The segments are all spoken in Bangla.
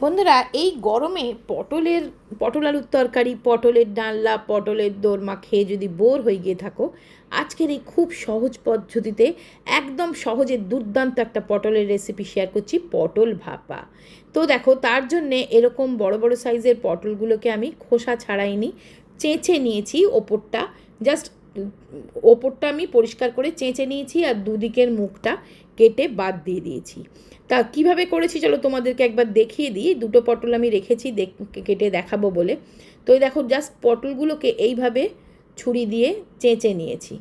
বন্ধুরা, এই গরমে পটলের, পটল আলুর তরকারি, পটলের ডালনা, পটলের দোরমা খেয়ে যদি বোর হয়ে গিয়ে থাকো, আজকের এই খুব সহজ পদ্ধতিতে একদম সহজে দুর্দান্ত একটা পটলের রেসিপি শেয়ার করছি, পটল ভাপা। তো দেখো, তার জন্যে এরকম বড় বড় সাইজের পটলগুলোকে আমি খোসা ছাড়াইনি, চেঁচে নিয়েছি ওপরটা জাস্ট ওপরটা আমি পরিষ্কার করে চেঁচে নিয়েছি আর দুদিকের মুখটা কেটে বাদ দিয়ে দিয়েছি। তা কীভাবে করেছি চলো তোমাদেরকে একবার দেখিয়ে দিই। দুটো পটল আমি রেখেছি কেটে দেখাবো বলে। তো এই দেখো জাস্ট পটলগুলোকে এইভাবে ছুরি দিয়ে চেঁচে নিয়েছি।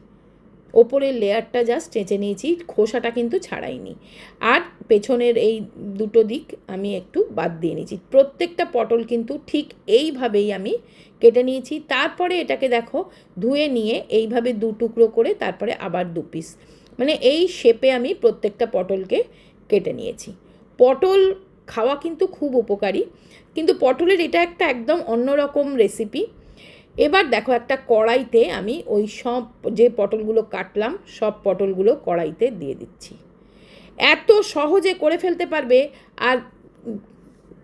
ওপরের লেয়ারটা জাস্ট চেঁচে নিয়েছি, খোসাটা কিন্তু ছাড়াইনি। আর পেছনের এই দুটো দিক আমি একটু বাদ দিয়ে নিয়েছি। প্রত্যেকটা পটল কিন্তু ঠিক এইভাবেই আমি কেটে নিয়েছি। তারপরে এটাকে দেখো, ধুয়ে নিয়ে এইভাবে দু টুকরো করে তারপরে আবার দু পিস মানে এই শেপে আমি প্রত্যেকটা পটলকে কেটে নিয়েছি। পটল খাওয়া কিন্তু খুব উপকারী, কিন্তু পটলের এটা একটা একদম অন্যরকম রেসিপি এবার দেখো একটা কড়াইতে আমি ওই সব যে পটলগুলো কাটলাম, সব পটলগুলো কড়াইতে দিয়ে দিচ্ছি। এত সহজে করে ফেলতে পারবে আর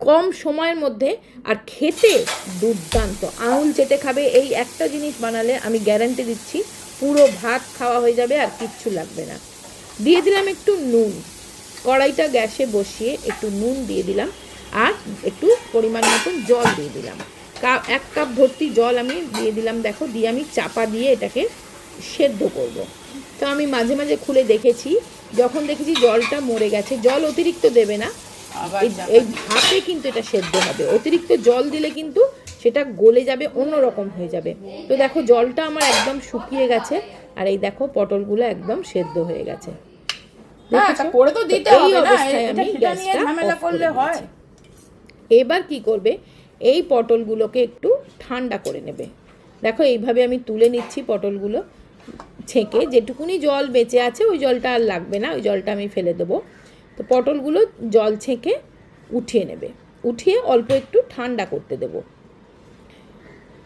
কম সময়ের মধ্যে আর খেতে দুর্দান্ত। আঙুল চেটে খাবে, এই একটা জিনিস বানালে আমি গ্যারান্টি দিচ্ছি, পুরো ভাত খাওয়া হয়ে যাবে আর কিচ্ছু লাগবে না। দিয়ে দিলাম একটু নুন। কড়াইটা গ্যাসে বসিয়ে একটু নুন দিয়ে দিলাম আর একটু পরিমাণ মতন জল দিয়ে দিলাম। কাপ এক কাপ ভর্তি জল আমি দিয়ে দিলাম দেখো দিয়ে আমি চাপা দিয়ে এটাকে সেদ্ধ করব। তো আমি মাঝে মাঝে খুলে দেখেছি যখন দেখেছি জলটা মরে গেছে জল অতিরিক্ত দেবে না এই- ভাপে কিন্তু এটা সেদ্ধ হবে। অতিরিক্ত জল দিলে কিন্তু সেটা গলে যাবে অন্যরকম হয়ে যাবে। তো দেখো জলটা আমার একদম শুকিয়ে গেছে আর এই দেখো পটলগুলো একদম সেদ্ধ হয়ে গেছে। করে তো দিতে এই হবে না, অবস্থায় এটা আমি সেটা নিয়ে ঝামেলা করলে হয়। এবার কি করবে? এই পটলগুলোকে একটু ঠান্ডা করে নেবে। দেখো এইভাবে আমি তুলে নিচ্ছি পটলগুলো ছেঁকে। যেটুকুনি জল বেঁচে আছে ওই জলটা আর লাগবে না ওই জলটা আমি ফেলে দেবো। তো পটলগুলো জল ছেঁকে উঠিয়ে নেবে। উঠিয়ে অল্প একটু ঠান্ডা করতে দেবো।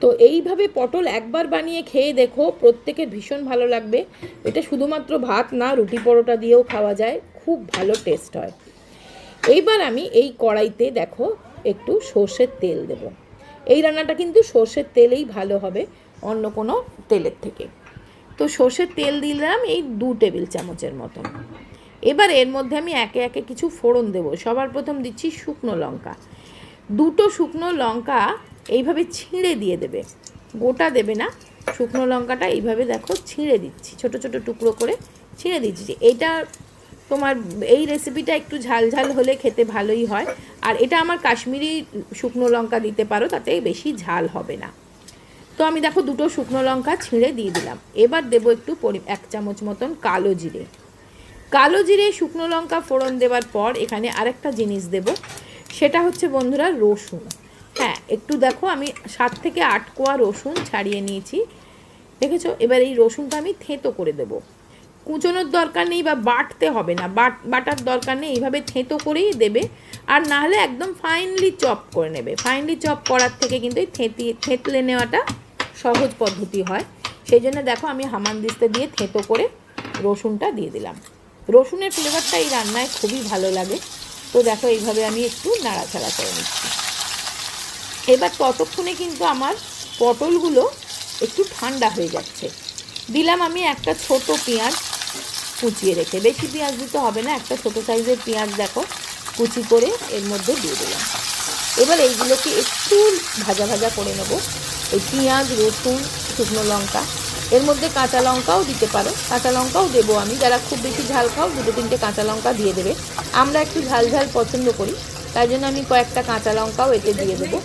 তো এইভাবে পটল একবার বানিয়ে খেয়ে দেখো, প্রত্যেকের ভীষণ ভালো লাগবে। এটা শুধুমাত্র ভাত না, রুটি পরোটা দিয়েও খাওয়া যায়। খুব ভালো টেস্ট হয়। এইবার আমি এই কড়াইতে দেখো, একটু সর্ষের তেল দেব। এই রান্নাটা কিন্তু সর্ষের তেলেই ভালো হবে, অন্য কোনো তেলের থেকে। তো সর্ষের তেল দিলাম এই দু টেবিল চামচের মতন। এবার এর মধ্যে আমি একে একে কিছু ফোড়ন দেবো। সবার প্রথম দিচ্ছি শুকনো লঙ্কা। দুটো শুকনো লঙ্কা এইভাবে ছিঁড়ে দিয়ে দেবে। গোটা দেবে না। শুকনো লঙ্কাটা এইভাবে দেখো ছিঁড়ে দিচ্ছি। ছোট ছোট টুকরো করে ছিঁড়ে দিচ্ছি। এটা তোমার এই রেসিপিটা একটু ঝাল ঝাল হলে খেতে ভালোই হয়। আর এটা আমার কাশ্মীরি শুকনো লঙ্কা দিতে পারো তাতে বেশি ঝাল হবে না। তো আমি দেখো দুটো শুকনো লঙ্কা ছিঁড়ে দিয়ে দিলাম। এবার দেবো একটু পরি, এক চামচ মতন কালো জিরে। কালো জিরে, শুকনো লঙ্কা ফোড়ন দেওয়ার পর এখানে আরেকটা জিনিস দেব। সেটা হচ্ছে বন্ধুরা রসুন। হ্যাঁ একটু দেখো, আমি সাত থেকে আট কোয়া রসুন ছাড়িয়ে নিয়েছি। দেখেছ? এবার এই রসুনটা আমি থেঁতো করে দেব। কুচোনোর দরকার নেই বা বাটতে হবে না। বাট, বাটার দরকার নেই, এইভাবে থেঁতো করেই দেবে। আর না হলে একদম ফাইনলি চপ করে নেবে। ফাইনলি চপ করার থেকে কিন্তু এই থেঁতিয়ে থেঁতলে নেওয়াটা সহজ পদ্ধতি হয়। সেই জন্য দেখো, আমি হামানদিস্তা দিয়ে থেঁতো করে রসুনটা দিয়ে দিলাম। রসুনের ফ্লেভারটা এই রান্নায় খুবই ভালো লাগে। তো দেখো, এইভাবে আমি একটু নাড়াচাড়া করে নিচ্ছি। এবার ততক্ষণে কিন্তু আমার পটলগুলো একটু ঠান্ডা হয়ে যাচ্ছে। দিলাম আমি একটা ছোট পেঁয়াজ কুচিয়ে রেখে। বেশি পেঁয়াজ দিতে হবে না, একটা ছোট সাইজের পেঁয়াজ দেখো, কুচি করে এর মধ্যে দিয়ে দিলাম। এবার এইগুলোকে একটু ভাজা ভাজা করে নেব। এই পেঁয়াজ, রসুন, শুকনো লঙ্কা, এর মধ্যে কাঁচা লঙ্কাও দিতে পারো। কাঁচা লঙ্কাও দেবো আমি, যারা খুব বেশি ঝাল খাও, দুটো তিনটে কাঁচা লঙ্কা দিয়ে দেবে। আমরা একটু ঝাল ঝাল পছন্দ করি তাই জন্য আমি কয়েকটা কাঁচা লঙ্কাও এতে দিয়ে দেবো।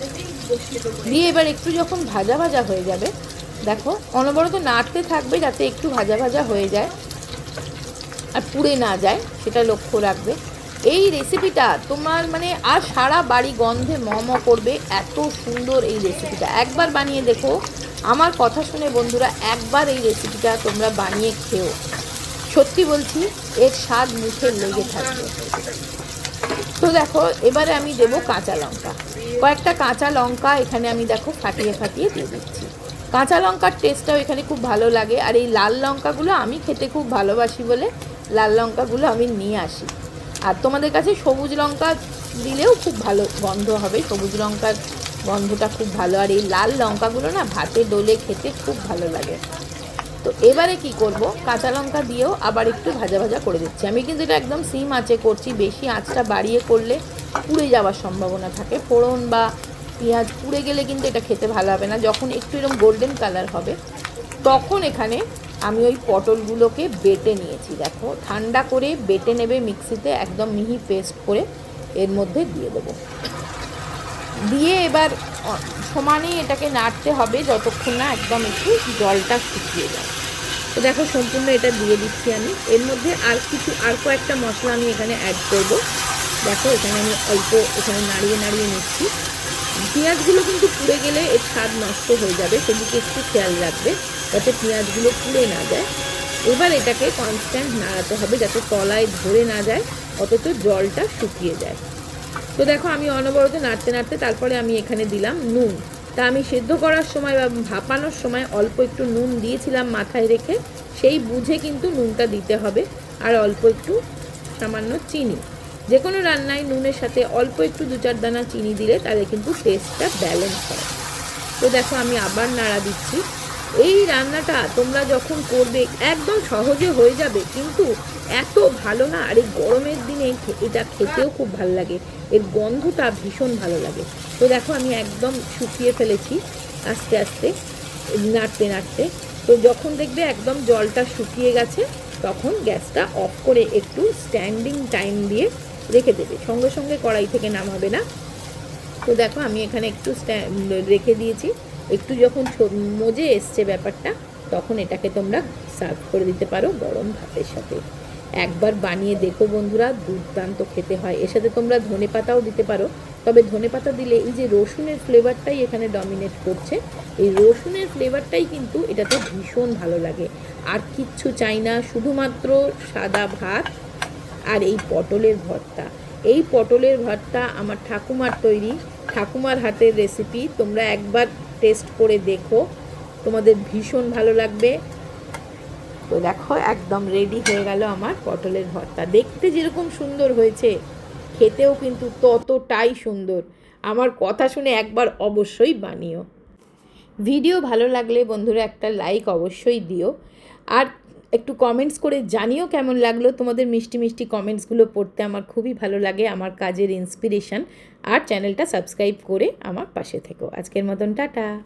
দিয়ে এবার একটু যখন ভাজা ভাজা হয়ে যাবে, দেখো অনবরত নাড়তে থাকবে যাতে একটু ভাজা ভাজা হয়ে যায় আর পুড়ে না যায়, সেটা লক্ষ্য রাখবে। এই রেসিপিটা তোমার মানে আর সারা বাড়ি গন্ধে ম ম করবে, এত সুন্দর এই রেসিপিটা একবার বানিয়ে দেখো। আমার কথা শুনে বন্ধুরা, একবার এই রেসিপিটা তোমরা বানিয়ে খেও। সত্যি বলছি, এর স্বাদ মুখে লেগে থাকবে। তো দেখো, এবারে আমি দেবো কাঁচা লঙ্কা। কয়েকটা কাঁচা লঙ্কা এখানে আমি দেখো ফাটিয়ে ফাটিয়ে দিয়ে দিচ্ছি। কাঁচা লঙ্কার টেস্টটাও এখানে খুব ভালো লাগে। আর এই লাল লঙ্কাগুলো আমি খেতে খুব ভালোবাসি বলে লাল লঙ্কাগুলো আমি নিয়ে আসি। আর তোমাদের কাছে সবুজ লঙ্কা দিলেও খুব ভালো গন্ধ হবে। সবুজ লঙ্কার গন্ধটা খুব ভালো। আর এই লাল লঙ্কাগুলো না ভাতে ডোলে খেতে খুব ভালো লাগে। তো এবারে কি করব? কাঁচা লঙ্কা দিয়েও আবার একটু ভাজা ভাজা করে দিচ্ছি। আমি কিন্তু এটা একদম সিম আঁচে করছি। বেশি আঁচটা বাড়িয়ে করলে পুড়ে যাওয়ার সম্ভাবনা থাকে। ফোড়ন বা পেঁয়াজ পুড়ে গেলে কিন্তু এটা খেতে ভালো হবে না। যখন একটু এরকম গোল্ডেন কালার হবে তখন এখানে আমি ওই পটলগুলোকে বেটে নিয়েছি। দেখো ঠান্ডা করে বেটে নেবে মিক্সিতে একদম মিহি পেস্ট করে এর মধ্যে দিয়ে দেবো। দিয়ে এবার অ, সমানে এটাকে নাড়তে হবে যতক্ষণ না একদম একটু জলটা শুকিয়ে যায়। তো দেখো সম্পূর্ণ এটা দিয়ে দিচ্ছি আমি। এর মধ্যে আর কিছু আর কয়েকটা মশলা আমি এখানে অ্যাড করব। দেখো, এখানে আমি অল্প এখানে নাড়িয়ে নাড়িয়ে নিচ্ছি। পেঁয়াজগুলো কিন্তু পুড়ে গেলে এর স্বাদ নষ্ট হয়ে যাবে, সেদিকে একটু খেয়াল রাখবে, যাতে পেঁয়াজগুলো পুড়ে না যায়। এবার এটাকে কনস্ট্যান্ট নাড়াতে হবে, যাতে তলায় ধরে না যায়, অথচ জলটা শুকিয়ে যায়। তো দেখো, আমি অনবরত নাড়তে নাড়তে তারপরে আমি এখানে দিলাম নুন। তা আমি সেদ্ধ করার সময় বা ভাপানোর সময় অল্প একটু নুন দিয়েছিলাম মাথায় রেখে, সেই বুঝে কিন্তু নুনটা দিতে হবে, আর অল্প একটু সামান্য চিনি। যে কোনো রান্নায় নুনের সাথে অল্প একটু দু চার দানা চিনি দিলে তাহলে কিন্তু টেস্টটা ব্যালেন্স হয়। তো দেখো আমি আবার নাড়া দিচ্ছি। এই রান্নাটা তোমরা যখন করবে একদম সহজে হয়ে যাবে, কিন্তু এত ভালো না। আর এই গরমের দিনে এটা খেতেও খুব ভালো লাগে। এর গন্ধটা ভীষণ ভালো লাগে। তো দেখো আমি একদম শুকিয়ে ফেলেছি আস্তে আস্তে, নাড়তে নাড়তে। তো যখন দেখবে একদম জলটা শুকিয়ে গেছে, তখন গ্যাসটা অফ করে একটু স্ট্যান্ডিং টাইম দিয়ে রেখে দেবে। সঙ্গে সঙ্গে কড়াই থেকে নামাবে না। তো দেখো আমি এখানে একটু রেখে দিয়েছি। একটু যখন মজে এসছে ব্যাপারটা, তখন এটাকে তোমরা সার্ভ করে দিতে পারো গরম ভাতের সাথে। একবার বানিয়ে দেখো বন্ধুরা, দুর্দান্ত খেতে হয়। এর সাথে তোমরা ধনে পাতাও দিতে পারো। তবে ধনে পাতা দিলে এই যে রসুনের ফ্লেভারটাই এখানে ডমিনেট করছে। এই রসুনের ফ্লেভারটাই কিন্তু এটাতে ভীষণ ভালো লাগে। আর কিচ্ছু চাই না, শুধুমাত্র সাদা ভাত আর এই পটলের ভর্তা। এই পটলের ভর্তা আমার ঠাকুমার তৈরি। ঠাকুমার হাতের রেসিপি তোমরা একবার টেস্ট করে দেখো। তোমাদের ভীষণ ভালো লাগবে। তো দেখো, একদম রেডি হয়ে গেল আমার পটলের ভর্তা। দেখতে যেরকম সুন্দর হয়েছে, খেতেও কিন্তু ততটাই সুন্দর। আমার কথা শুনে একবার অবশ্যই বানিও। ভিডিও ভালো লাগলে বন্ধুরা একটা লাইক অবশ্যই দিও। আর একটু কমেন্টস করে জানিও কেমন লাগল। তোমাদের মিষ্টি মিষ্টি কমেন্টসগুলো পড়তে আমার খুবই ভালো লাগে, আমার কাজের ইন্সপিরেশান আর চ্যানেলটা সাবস্ক্রাইব করে আমার পাশে থেকো। আজকের মতন টাটা।